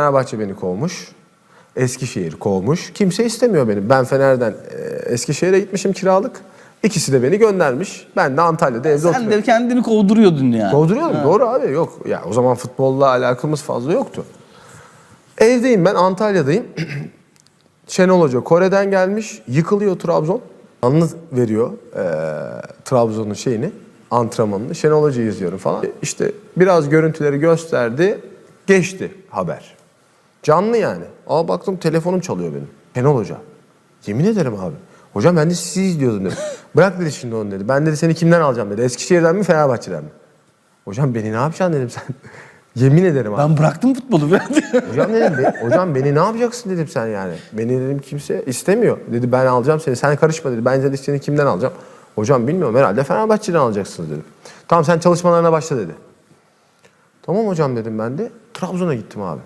Fenerbahçe beni kovmuş. Eskişehir kovmuş. Kimse istemiyor beni. Ben Fener'den e, Eskişehir'e gitmişim kiralık. İkisi de beni göndermiş. Ben de Antalya'da evde Sen oturuyorum. de kendini kovduruyordun yani. Kovduruyordum. Doğru abi. Yok. Ya o zaman futbolla alakamız fazla yoktu. Evdeyim ben Antalya'dayım. Şenol Hoca Kore'den gelmiş. Yıkılıyor Trabzon. Yalnız veriyor eee Trabzon'un şeyini, antrenmanını. Şenol Hoca'yı izliyorum falan. İşte biraz görüntüleri gösterdi. Geçti haber. Canlı yani. Aa baktım telefonum çalıyor benim. Şenol Hoca. Yemin ederim abi. Hocam ben de sizi izliyordum dedim. Bırak dedi şimdi onu dedi. Ben dedi seni kimden alacağım dedi. Eskişehir'den mi Fenerbahçe'den mi? Hocam beni ne yapacaksın dedim sen. Yemin ederim abi. Ben bıraktım futbolu biraz. Hocam dedim, be- hocam beni ne yapacaksın dedim sen yani. Beni dedim kimse istemiyor. Dedi ben alacağım seni, sen karışma dedi. Ben dedi seni kimden alacağım? Hocam bilmiyorum herhalde Fenerbahçe'den alacaksınız dedim. Tamam sen çalışmalarına başla dedi. Tamam hocam dedim ben de. Trabzon'a gittim abi.